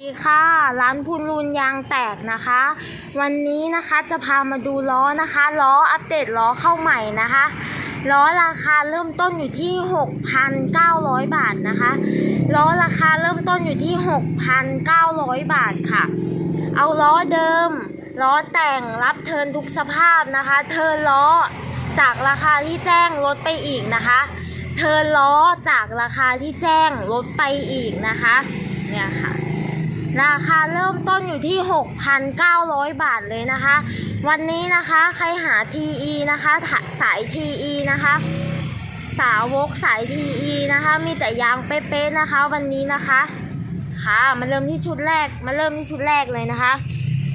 สวัสดีค่ะร้านพูรูนยางแตกนะคะ วันนี้นะคะจะพามาดูล้อนะคะ ล้ออัปเดตล้อเข้าใหม่นะคะ ล้อราคาเริ่มต้นอยู่ที่ 6,900 บาทนะคะล้อราคาเริ่มต้นอยู่ที่ 6,900 บาทค่ะ เอาล้อเดิม ล้อแต่งรับเทินทุกสภาพนะคะ เทินล้อจากราคาที่แจ้งลดไปอีกนะคะ เทินล้อจากราคาที่แจ้งลดไปอีกนะคะเนี่ยค่ะ ราคาเริ่มต้นอยู่ที่ 6,900 บาทเลยนะคะ วันนี้นะคะใครหา TE นะคะถาสาย TE นะคะ สาวกสาย TE นะคะ มีแต่ยางเป๊ะๆนะคะ วันนี้นะคะ ค่ะมาเริ่มที่ชุดแรกมาเริ่มที่ชุดแรกเลยนะคะ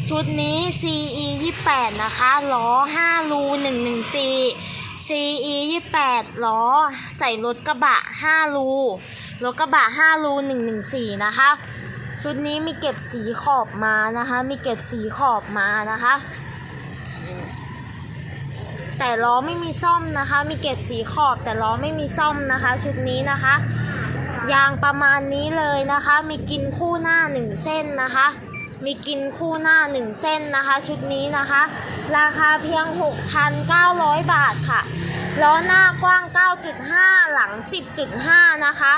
ชุดนี้ CE 28นะคะล้อ5รู114 CE 28ล้อ ใส่รถกระบะ 5 รู รถกระบะ 5 รู 114 นะคะ ชุดนี้มีเก็บสีขอบมานะคะ มีเก็บสีขอบมานะคะ แต่ล้อไม่มีซ่อมนะคะ มีเก็บสีขอบแต่ล้อไม่มีซ่อมนะคะ ชุดนี้นะคะ ยางประมาณนี้เลยนะคะ มีกินคู่หน้าหนึ่งเส้นนะคะ มีกินคู่หน้าหนึ่งเส้นนะคะ ชุดนี้นะคะ ราคาเพียง 6,900 บาทค่ะ ล้อหน้ากว้าง 9.5 หลัง 10.5 นะคะ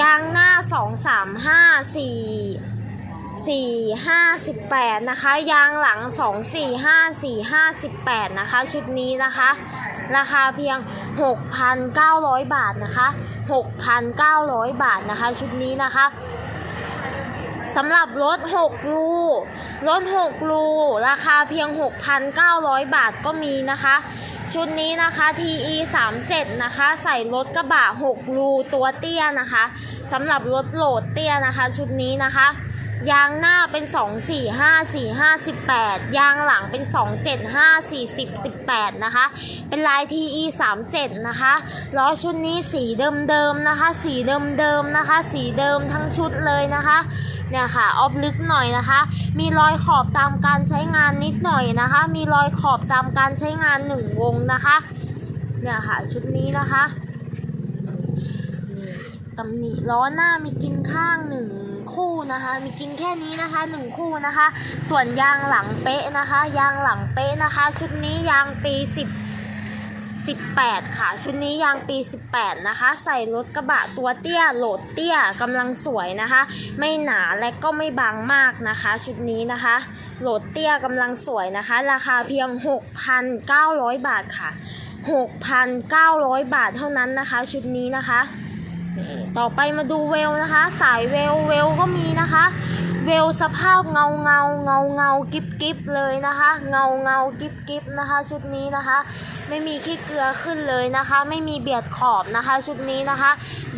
ยางหน้า 2 3 5 4 4 5 18นะคะ ยางหลัง 2 4 5 4 5 18นะคะ ชุดนี้นะคะ ราคาเพียง 6,900 บาทนะคะ 6,900 บาทนะคะ ชุดนี้นะคะสำหรับรถ 6 รูรถ 6 รู ราคาเพียง 6,900 บาทก็มีนะคะ ชุดนี้นะคะ TE 37นะคะ ใส่รถกระบะ6รูตัวเตี้ยนะคะสำหรับรถโหลดเตี้ยนะคะ ชุดนี้นะคะ ยางหน้าเป็น 2 4 5 4 5 18 ยางหลังเป็น 2 7 5 40 18 นะคะ เป็นลาย TE 37นะคะล้อชุดนี้สีเดิมๆนะคะ สีเดิมๆนะคะ สีเดิมทั้งชุดเลยนะคะ เนี่ยค่ะออฟลึกหน่อยนะคะ มีรอยขอบตามการใช้งานนิดหน่อยนะคะ มีรอยขอบตามการใช้งานหนึ่งวงนะคะ เนี่ยค่ะชุดนี้นะคะนี่ตำหนิล้อหน้ามีกินข้างหนึ่งคู่นะคะ มีกินแค่นี้นะคะหนึ่งคู่นะคะ ส่วนยางหลังเป๊ะนะคะ ยางหลังเป๊ะนะคะ ชุดนี้ยางปี10 18 ค่ะ ชุดนี้ยางปี 18 นะคะ ใส่รถกระบะตัวเตี้ยโหลดเตี้ยกำลังสวยนะคะ ไม่หนาและก็ไม่บางมากนะคะ ชุดนี้นะคะ โหลดเตี้ยกำลังสวยนะคะ ราคาเพียง 6,900 บาทค่ะ 6,900 บาทเท่านั้นนะคะ ชุดนี้นะคะ ต่อไปมาดูเวลนะคะ สายเวลเวลก็มีนะคะ เวลสภาพเงาเงาเงาเงากิบกิบเลยนะคะ เงาเงากิบกิบนะคะ ชุดนี้นะคะ ไม่มีขี้เกลือขึ้นเลยนะคะ ไม่มีเบียดขอบนะคะ ชุดนี้นะคะ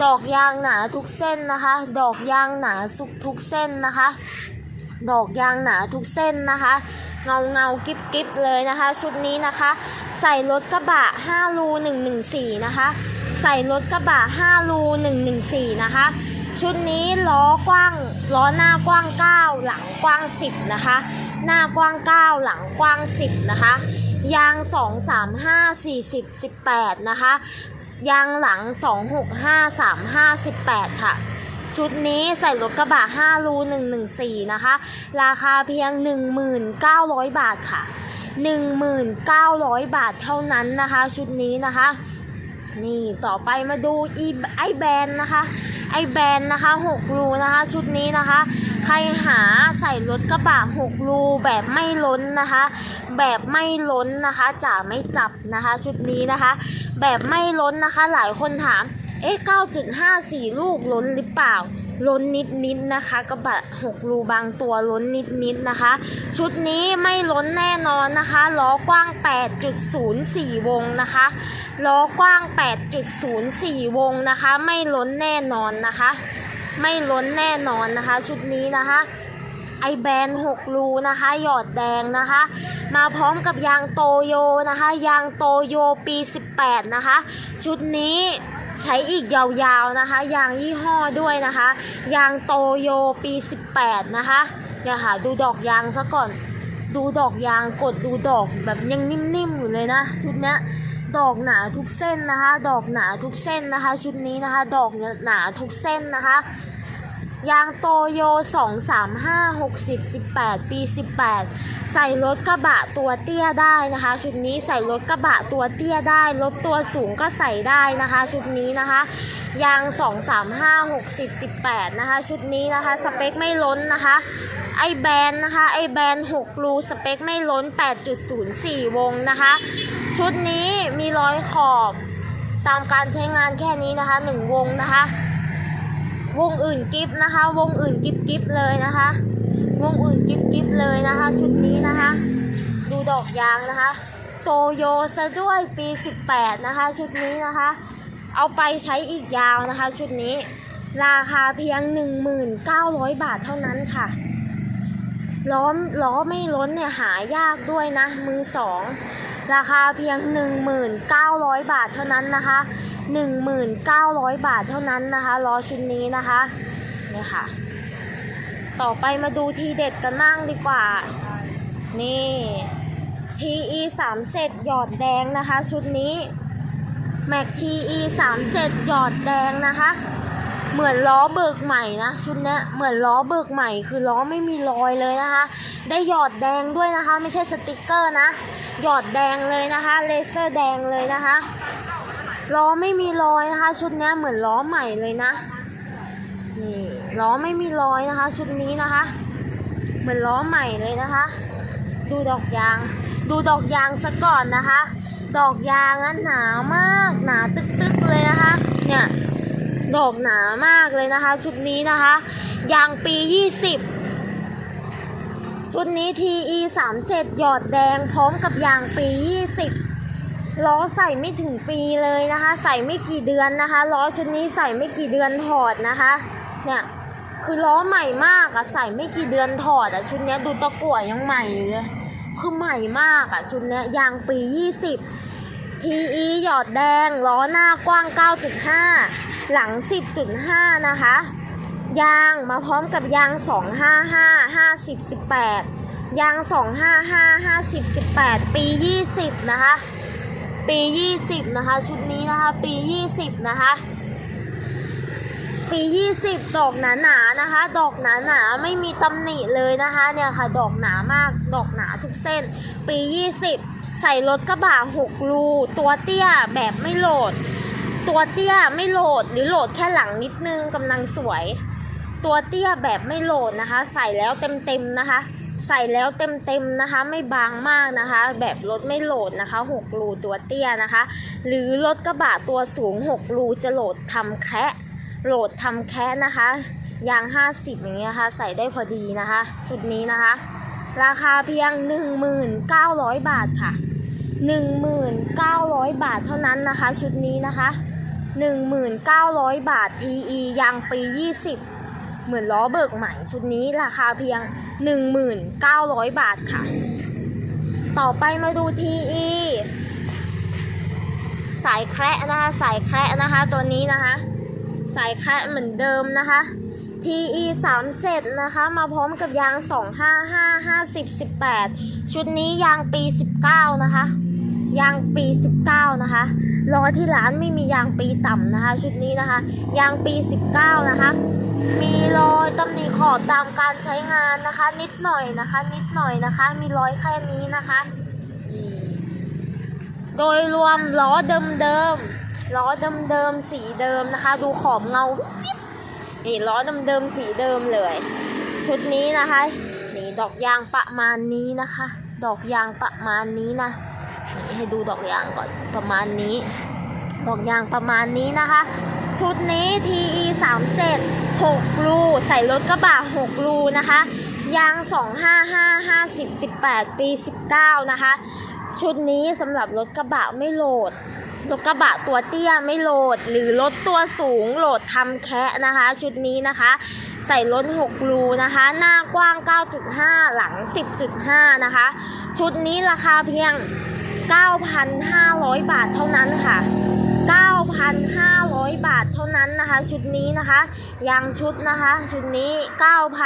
ดอกยางหนาทุกเส้นนะคะ ดอกยางหนาสุกทุกเส้นนะคะ ดอกยางหนาทุกเส้นนะคะเงาเงากิบกิบเลยนะคะ ชุดนี้นะคะ ใส่รถกระบะ5รู114นะคะ ใส่รถกระบะ5รู114นะคะ ชุดนี้ล้อกว้างล้อหน้ากว้าง 9 หลังกว้าง 10 นะคะ หน้ากว้าง 9 หลังกว้าง 10 นะคะ ยาง 2 3 5 40 18 นะคะ ยางหลัง 2 6 5 3 5 18 ค่ะชุดนี้ใส่รถกระบะ5รู114 นะคะ ราคาเพียง 1900 บาทค่ะ 1900 บาทเท่านั้นนะคะ ชุดนี้นะคะ นี่ต่อไปมาดูอีไอแบนนะคะไอแบนนะคะ6รูนะคะชุดนี้นะคะ ใครหาใส่รถกระบะ6รูแบบไม่ล้นนะคะ แบบไม่ล้นนะคะจะไม่จับนะคะ ชุดนี้นะคะ แบบไม่ล้นนะคะ หลายคนถามเอ๊ะ9.54 ลูกล้นหรือเปล่า ล้นนิดนิดนะคะกระบะ6รูบางตัวล้นนิดนิดนะคะ ชุดนี้ไม่ล้นแน่นอนนะคะล้อกว้าง 8.04 วงนะคะ ล้อกว้าง 8.04 วงนะคะ ไม่ล้นแน่นอนนะคะ ไม่ล้นแน่นอนนะคะ ชุดนี้นะคะ ไอแบน6รูนะคะ หยอดแดงนะคะ มาพร้อมกับยางโตโยนะคะ ยางโตโยปี 18 นะคะ ชุดนี้ใช้อีกยาวๆนะคะ ยางยี่ห้อด้วยนะคะ ยางโตโยปี 18 นะคะเนี่ยค่ะดูดอกยางซะก่อน ดูดอกยางกดดูดอกแบบยังนิ่มๆอยู่เลยนะ ชุดเนี้ย ดอกหนาทุกเส้นนะคะ ดอกหนาทุกเส้นนะคะ ชุดนี้นะคะ ดอกหนาทุกเส้นนะคะ ยางโตโย 235 60 18 ปี 18 ใส่รถกระบะตัวเตี้ยได้นะคะ ชุดนี้ใส่รถกระบะตัวเตี้ยได้ รถตัวสูงก็ใส่ได้นะคะ ชุดนี้นะคะ ยาง 235 60 18 นะคะ ชุดนี้นะคะ สเปคไม่ล้นนะคะ ไอแบรนนะคะ ไอแบรน6รูสเปคไม่ล้น 8.04 วงนะคะ ชุดนี้มีร้อยขอบตามการใช้งานแค่นี้นะคะ 1 วงนะคะ วงอื่นกิฟนะคะ วงอื่นกิฟกิฟเลยนะคะ วงอื่นกิฟกิฟเลยนะคะ ชุดนี้นะคะ ดูดอกยางนะคะ โตโยซะด้วยปี 18 นะคะ ชุดนี้นะคะ เอาไปใช้อีกยาวนะคะ ชุดนี้ ราคาเพียง 1900 บาทเท่านั้นค่ะ ล้อมล้อไม่ล้นเนี่ยหายากด้วยนะ มือสองราคาเพียง 1900 บาทเท่านั้นนะคะ 1,900 บาทเท่านั้นนะคะล้อชุดนี้นะคะเนี่ยค่ะ ต่อไปมาดูทีเด็ดกันบ้างดีกว่า นี่ TE 3 7หยอดแดงนะคะ ชุดนี้ Mac TE 3 7หยอดแดงนะคะ เหมือนล้อเบิกใหม่นะชุดเนี้ยเหมือนล้อเบิกใหม่คือล้อไม่มีรอยเลยนะคะ ได้หยอดแดงด้วยนะคะ ไม่ใช่สติกเกอร์นะ หยอดแดงเลยนะคะเลเซอร์แดงเลยนะคะล้อไม่มีรอยนะคะ ชุดเนี้ยเหมือนล้อใหม่เลยนะนี่ล้อไม่มีรอยนะคะ ชุดนี้นะคะ เหมือนล้อใหม่เลยนะคะ ดูดอกยาง ดูดอกยางซะก่อนนะคะ ดอกยางนั้นหนามากหนาตึกๆเลยนะคะ เนี่ยดอกหนามากเลยนะคะ ชุดนี้นะคะ ยางปี 20 ชุดนี้ TE 37หยอดแดงพร้อมกับยางปี 20 ล้อใส่ไม่ถึงปีเลยนะคะ ใส่ไม่กี่เดือนนะคะ ล้อชุดนี้ใส่ไม่กี่เดือนถอดนะคะ เนี่ยคือล้อใหม่มากอะใส่ไม่กี่เดือนถอดอะชุดนี้ดูตะกั่วยังใหม่อยู่เลย คือใหม่มากอะชุดเนี้ยยางปี 20 TE หยอดแดง ล้อหน้ากว้าง 9.5 หลัง 10.5 นะคะ ยางมาพร้อมกับยาง 255 50 18 ยาง 255 50 18 ปี 20 นะคะ ปี 20 นะคะ ชุดนี้นะคะ ปี 20 นะคะ ปี 20 ดอกหนาๆนนะคะ ดอกหนาหนาไม่มีตำหนิเลยนะคะเนี่ยค่ะดอกหนามากดอกหนาทุกเส้น ปี 20 ใส่รถกระบะ6รูตัวเตี้ยแบบไม่โหลด ตัวเตี้ยไม่โหลดหรือโหลดแค่หลังนิดนึงกำลังสวย ตัวเตี้ยแบบไม่โหลดนะคะ ใส่แล้วเต็มๆนะคะ ใส่แล้วเต็มๆนะคะ ไม่บางมากนะคะ แบบรถไม่โหลดนะคะ6รูตัวเตี้ยนะคะ หรือรถกระบะตัวสูง6รูจะโหลดทำแคะ โหลดทำแคะนะคะ ยาง 50 อย่างเงี้ยค่ะ ใส่ได้พอดีนะคะ ชุดนี้นะคะ ราคาเพียง 1,900 บาทค่ะ 1,900 บาทเท่านั้นนะคะ ชุดนี้นะคะ 1,900 บาท TE ยางปี 20 เหมือนล้อเบิกใหม่ชุดนี้ราคาเพียง 1,900 บาทค่ะ ต่อไปมาดู TE สายแคระนะคะสายแคระนะคะตัวนี้นะคะ สายแคระเหมือนเดิมนะคะ TE 37นะคะ มาพร้อมกับยาง 255 50 18 ชุดนี้ยางปี 19 นะคะ ยางปี 19 นะคะล้อที่ร้านไม่มียางปีต่ำนะคะ ชุดนี้นะคะ ยางปี 19 นะคะ มีรอยตำหนิขอบตามการใช้งานนะคะ นิดหน่อยนะคะ นิดหน่อยนะคะ มีรอยแค่นี้นะคะ โดยรวมล้อเดิมๆ ล้อเดิมๆสีเดิมนะคะ ดูขอบเงาปิ๊บนี่ล้อเดิมๆสีเดิมเลย ชุดนี้นะคะนี่ดอกยางประมาณนี้นะคะ ดอกยางประมาณนี้นะนี่ให้ดูดอกยางก่อนประมาณนี้ ดอกยางประมาณนี้นะคะ ชุดนี้ TE 3 7 6รูใส่รถกระบะ6รูนะคะ ยาง 255 50 18 ปี 19 นะคะ ชุดนี้สำหรับรถกระบะไม่โหลด รถกระบะตัวเตี้ยไม่โหลด หรือรถตัวสูงโหลดทำแคะนะคะ ชุดนี้นะคะ ใส่รถ6รูนะคะ หน้ากว้าง 9.5 หลัง 10.5 นะคะ ชุดนี้ราคาเพียง 9,500 บาทเท่านั้นค่ะ 9,500 บาทเท่านั้นนะคะ ชุดนี้นะคะยางชุดนะคะ ชุดนี้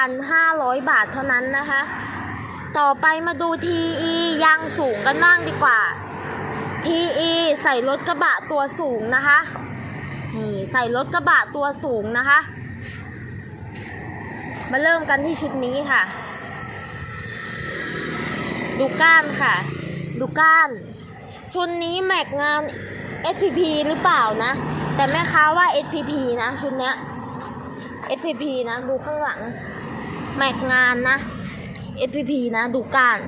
9,500 บาทเท่านั้นนะคะ ต่อไปมาดู TE ยางสูงกันบ้างดีกว่า TE ใส่รถกระบะตัวสูงนะคะนี่ใส่รถกระบะตัวสูงนะคะ มาเริ่มกันที่ชุดนี้ค่ะ ดูก้านค่ะ ดูก้าน ชุดนี้แม็กงาน SPP หรือเปล่านะ แต่แม่ค้าว่า SPP นะชุดเนี้ย SPP นะดูข้างหลัง แม็กงานนะ SPP นะดูก้าน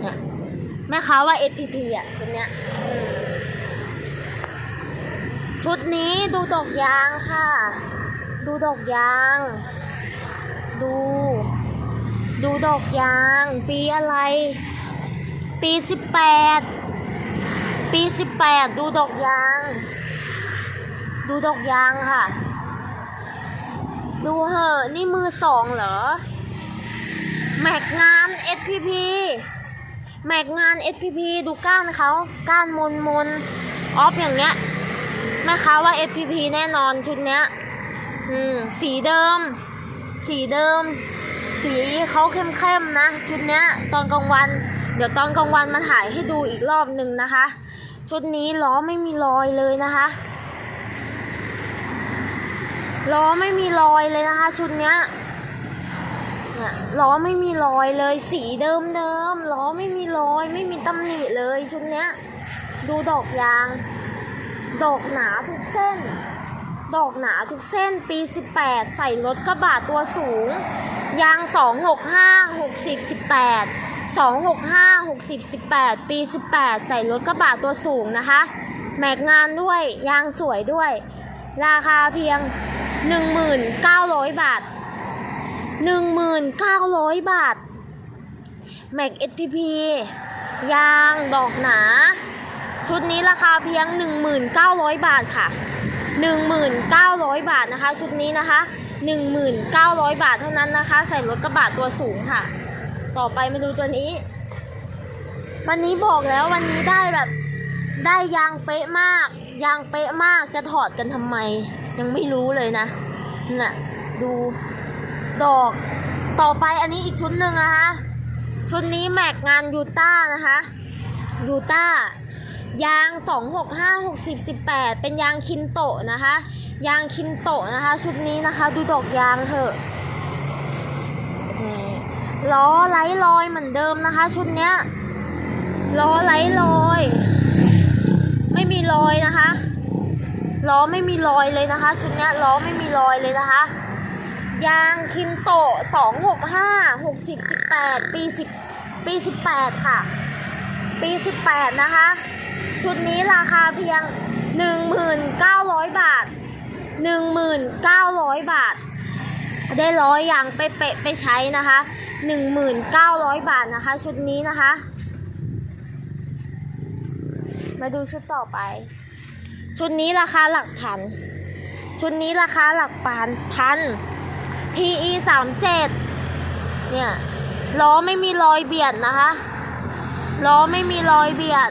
เนี่ย แม่ค้าว่า SPP อะชุดเนี้ยชุดนี้ดูดอกยางค่ะ ดูดอกยาง ดู ดูดอกยาง ปีอะไร ปีสิบแปดปีสิบแปดดูดอกยาง ดูดอกยางค่ะ ดูเหอะนี่มือสองเหรอ แม็กงาน SPP แม็กงาน SPP ดูก้านเขาก้านมนมนออฟอย่างเงี้ยแม่ค้าว่า SPP แน่นอนชุดเนี้ยอืมสีเดิม สีเดิม สีเขาเข้มๆนะ ชุดเนี้ย ตอนกลางวัน เดี๋ยวตอนกลางวันมาถ่ายให้ดูอีกรอบหนึ่งนะคะ ชุดนี้ล้อไม่มีรอยเลยนะคะล้อไม่มีรอยเลยนะคะ ชุดเนี้ย เนี่ยล้อไม่มีรอยเลย สีเดิมเดิมล้อไม่มีรอย ไม่มีตำหนิเลยชุดเนี้ย ดูดอกยาง ดอกหนาทุกเส้น ดอกหนาทุกเส้นปี 18 ใส่รถกระบะตัวสูง ยาง 265 60 18 265 60 18 ปี 18 ใส่รถกระบะตัวสูงนะคะ แม็กงานด้วย ยางสวยด้วย ราคาเพียง 1,900 บาท 1,900 บาทแม็ก SPP ยางดอกหนา ชุดนี้ราคาเพียง 1,900 บาทค่ะ 1,900 บาทนะคะ ชุดนี้นะคะ 1,900 บาทเท่านั้นนะคะ ใส่รถกระบะตัวสูงค่ะ ต่อไปมาดูตัวนี้ วันนี้บอกแล้ววันนี้ได้แบบได้ยางเป๊ะมาก ยางเป๊ะมากจะถอดกันทำไม ยังไม่รู้เลยนะน่ะดู ดอก ต่อไปอันนี้อีกชุดหนึ่งนะคะ ชุดนี้แม็กงานยูต้านะคะยูต้ายาง 265 60 18 เป็นยางคินโตะนะคะ ยางคินโตะนะคะ ชุดนี้นะคะ ดูดอกยางเถอะนี่ล้อไร้รอยเหมือนเดิมนะคะ ชุดเนี้ยล้อไร้รอย ไม่มีรอยนะคะล้อไม่มีรอยเลยนะคะ ชุดเนี้ยล้อไม่มีรอยเลยนะคะ ยางคินโตะ265 60 18ปี10ปี18ค่ะ ปี18นะคะ ชุดนี้ราคาเพียง1,900บาท1,900บาท ได้ร้อยอย่างไปเปะไปใช้นะคะ1,900บาทนะคะ ชุดนี้นะคะ มาดูชุดต่อไป ชุดนี้ราคาหลักพันชุดนี้ราคาหลักพันพัน PE 3 7เนี่ยล้อไม่มีรอยเบียดนะคะล้อไม่มีรอยเบียด